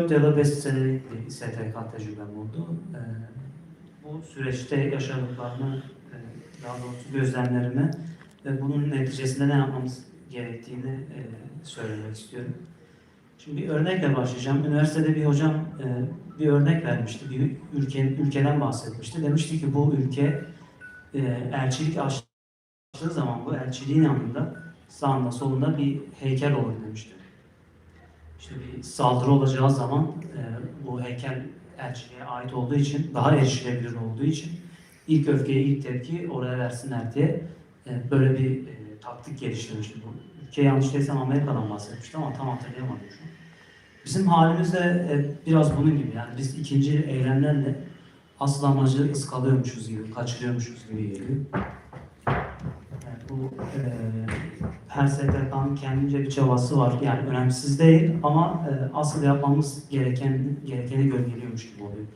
4 ya da 5 senelik STK tecrübem oldu. Ee, bu süreçte yaşadıklarımı, e, daha doğrusu gözlemlerimi ve bunun neticesinde ne yapmamız gerektiğini e, söylemek istiyorum. Şimdi bir örnekle başlayacağım. Üniversitede bir hocam e, bir örnek vermişti, bir ülke, ülkeden bahsetmişti. Demişti ki bu ülke e, elçilik açtığı zaman bu elçiliğin yanında sağında solunda bir heykel olur demişti. İşte bir saldırı olacağı zaman e, bu heykel elçiliğe ait olduğu için, daha erişilebilir olduğu için ilk öfkeyi, ilk tepki oraya versinler diye e, böyle bir e, taktik geliştirmişti. Bu ülke yanlış değilsem Amerika'dan bahsetmişti ama tam hatırlayamadım şu. Bizim halimiz de e, biraz bunun gibi. Yani biz ikinci eylemlerle asıl amacı ıskalıyormuşuz gibi, kaçırıyormuşuz gibi geliyor. Yani bu e, her STK'nın kendince bir çabası var. Yani önemsiz değil ama e, asıl yapmamız gereken gerekeni gölgeliyormuş gibi oluyor.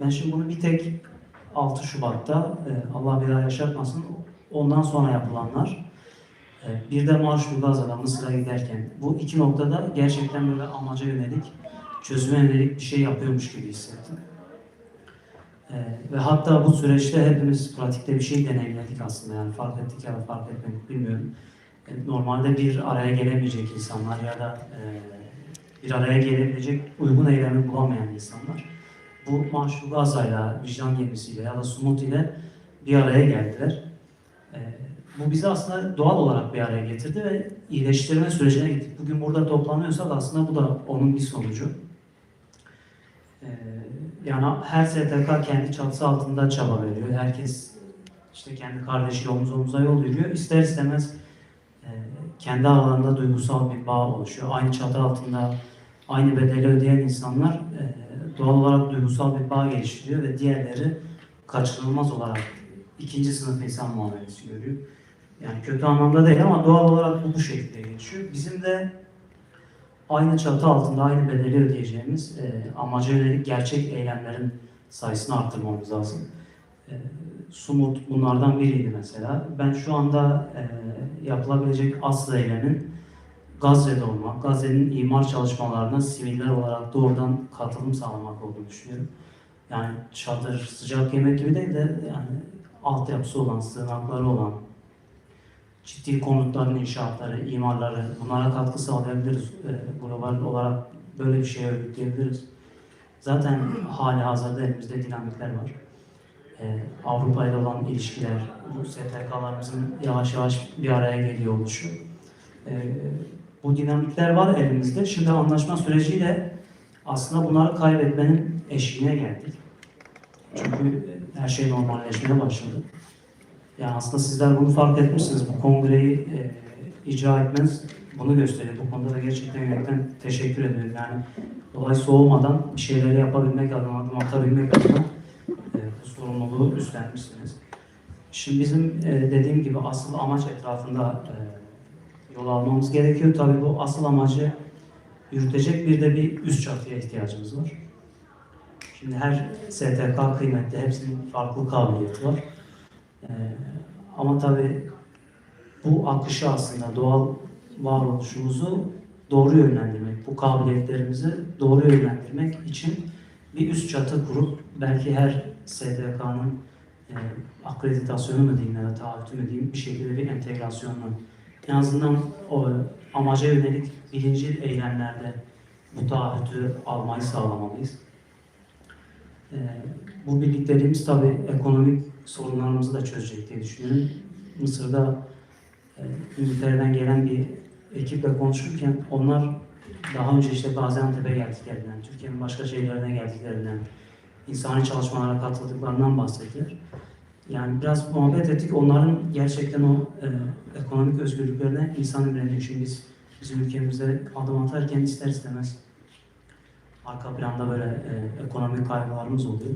Ben şimdi bunu bir tek 6 Şubat'ta e, Allah bir daha yaşatmasın ondan sonra yapılanlar e, bir de Marş Gazada Mısır'a giderken bu iki noktada gerçekten böyle amaca yönelik çözüme yönelik bir şey yapıyormuş gibi hissettim. E, ve hatta bu süreçte hepimiz pratikte bir şey deneyimledik aslında yani fark ettik ya da fark etmedik bilmiyorum. Normalde bir araya gelemeyecek insanlar ya da e, bir araya gelebilecek uygun eylemi bulamayan insanlar bu Marşul Gaza'yla, vicdan gemisiyle ya da Sumut ile bir araya geldiler. E, bu bizi aslında doğal olarak bir araya getirdi ve iyileştirme sürecine gittik. Bugün burada toplanıyorsak aslında bu da onun bir sonucu. E, yani her STK kendi çatısı altında çaba veriyor. Herkes işte kendi kardeşiyle omuz omuza yol yürüyor. İster istemez kendi aralarında duygusal bir bağ oluşuyor. Aynı çatı altında aynı bedeli ödeyen insanlar e, doğal olarak duygusal bir bağ geliştiriyor ve diğerleri kaçınılmaz olarak ikinci sınıf insan muamelesi görüyor. Yani kötü anlamda değil ama doğal olarak bu bu şekilde geçiyor. Bizim de aynı çatı altında aynı bedeli ödeyeceğimiz e, amaca yönelik gerçek eylemlerin sayısını arttırmamız lazım. E, Sumut bunlardan biriydi mesela. Ben şu anda e, yapılabilecek asıl eylemin Gazze'de olmak, Gazze'nin imar çalışmalarına siviller olarak doğrudan katılım sağlamak olduğunu düşünüyorum. Yani çadır, sıcak yemek gibi değil de yani altyapısı olan, sığınakları olan, ciddi konutların inşaatları, imarları bunlara katkı sağlayabiliriz. E, global olarak böyle bir şeye örgütleyebiliriz. Zaten hali hazırda elimizde dinamikler var. E, Avrupa ile olan ilişkiler, bu STK'larımızın yavaş yavaş bir araya geliyor oluşu. E, bu dinamikler var elimizde. Şimdi anlaşma süreciyle aslında bunları kaybetmenin eşiğine geldik. Çünkü her şey normalleşmeye başladı. Yani aslında sizler bunu fark etmişsiniz. Bu kongreyi e, icra etmeniz bunu gösteriyor. Bu konuda da gerçekten yürekten teşekkür ediyorum. Yani olay soğumadan bir şeyleri yapabilmek adına, adım atabilmek adına sorumluluğu üstlenmişsiniz. Şimdi bizim e, dediğim gibi asıl amaç etrafında e, yol almamız gerekiyor. Tabii bu asıl amacı yürütecek bir de bir üst çatıya ihtiyacımız var. Şimdi her STK kıymetli, hepsinin farklı kabiliyeti var. Ee, ama tabii bu akışı aslında doğal varoluşumuzu doğru yönlendirmek, bu kabiliyetlerimizi doğru yönlendirmek için bir üst çatı kurup belki her STK'nın e, akreditasyonu mu diyeyim ya da taahhütü mü diyeyim bir şekilde bir entegrasyonla en azından o amaca yönelik birinci eylemlerde bu taahhütü almayı sağlamalıyız. Ee, bu birliklerimiz tabii ekonomik sorunlarımızı da çözecek diye düşünüyorum. Mısır'da e, İngiltere'den gelen bir ekiple konuşurken onlar daha önce işte Gaziantep'e geldiklerinden, Türkiye'nin başka şehirlerine geldiklerinden, insani çalışmalara katıldıklarından bahsettiler. Yani biraz muhabbet ettik. Onların gerçekten o e, ekonomik özgürlüklerine insan ömrüne için biz bizim ülkemizde adım atarken ister istemez arka planda böyle e, ekonomik kaygılarımız oluyor.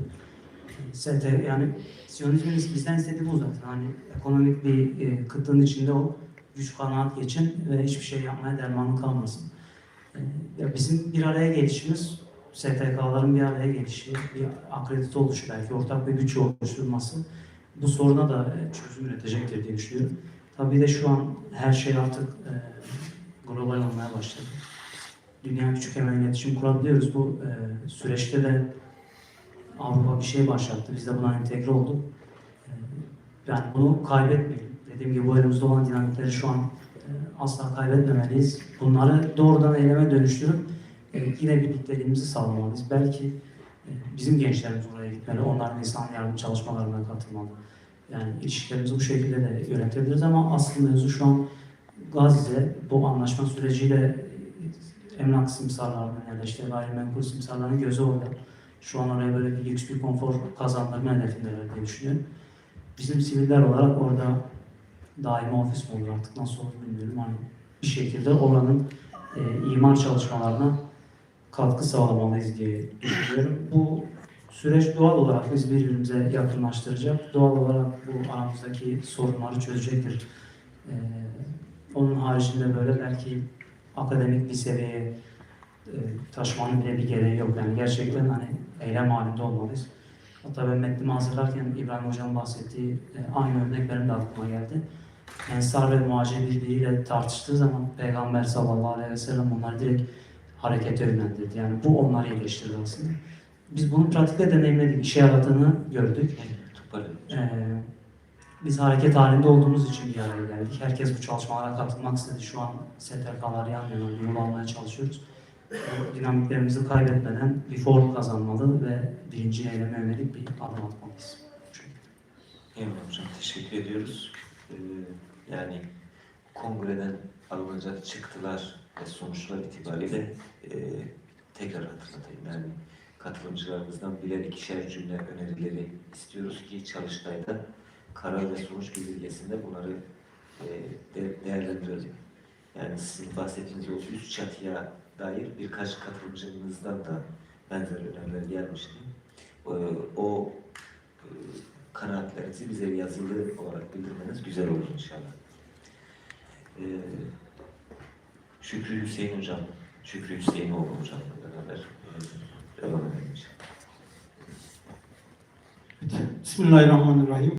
ST, yani Siyonizmin bizden istediği bu zaten. Hani ekonomik bir e, kıtlığın içinde o güç kanaat geçin ve hiçbir şey yapmaya dermanı kalmasın. E, ya bizim bir araya gelişimiz, STK'ların bir araya gelişi, bir akredite oluşu belki, ortak bir güç oluşturması bu soruna da e, çözüm üretecektir diye düşünüyorum. Tabii de şu an her şey artık e, global olmaya başladı. dünya küçük hemen iletişim kurabiliyoruz. Bu e, süreçte de Avrupa bir şey başlattı. Biz de buna entegre olduk. E, yani bunu kaybetmeyelim. Dediğim gibi bu elimizde olan dinamikleri şu an e, asla kaybetmemeliyiz. Bunları doğrudan eyleme dönüştürüp e, yine birlikteliğimizi sağlamalıyız. Belki e, bizim gençlerimiz oraya gitmeli, onların insan yardım çalışmalarına katılmalı. Yani ilişkilerimizi bu şekilde de yönetebiliriz ama asıl mevzu şu an Gazze bu anlaşma süreciyle e, emlak simsarlarının ya işte gayrimenkul simsarlarının gözü orada. Şu an oraya böyle bir lüks bir konfor kazandırma hedefindeler diye düşünüyorum. Bizim siviller olarak orada daimi ofis mi olur artık nasıl olur bilmiyorum. Hani bir şekilde oranın e, imar çalışmalarına katkı sağlamalıyız diye düşünüyorum. Bu süreç doğal olarak biz birbirimize yakınlaştıracak. Doğal olarak bu aramızdaki sorunları çözecektir. Ee, onun haricinde böyle belki akademik bir seviyeye e, taşımanın bile bir gereği yok. Yani gerçekten hani eylem halinde olmalıyız. Hatta ben metnimi hazırlarken İbrahim Hocam bahsettiği e, aynı örnek benim de aklıma geldi. Ensar ve muhacir birbiriyle tartıştığı zaman Peygamber sallallahu aleyhi ve sellem onları direkt harekete yönlendirdi. Yani bu onları iyileştirdi aslında. Biz bunu pratikte deneyimledik, işe yaradığını gördük. Ee, biz hareket halinde olduğumuz için bir araya geldik. Herkes bu çalışmalara katılmak istedi. Şu an STK'lar yan yana yol almaya çalışıyoruz. Bu dinamiklerimizi kaybetmeden bir form kazanmalı ve birinci eyleme yönelik bir adım atmalıyız. Eyvallah hocam teşekkür ediyoruz. Ee, yani kongreden alınacak çıktılar ve sonuçlar itibariyle e, tekrar hatırlatayım. Yani katılımcılarımızdan birer ikişer cümle önerileri istiyoruz ki Çalıştay'da karar ve sonuç bildirgesinde bunları e, de, değerlendirelim. Yani sizin bahsettiğiniz o üst çatıya dair birkaç katılımcımızdan da benzer öneriler gelmişti. O, o e, kanaatlerinizi bize yazılı olarak bildirmeniz güzel olur inşallah. Ee, Şükrü Hüseyin Hocam, Şükrü Hüseyinoğlu Hocam'la beraber e, devam inşallah. Bismillahirrahmanirrahim.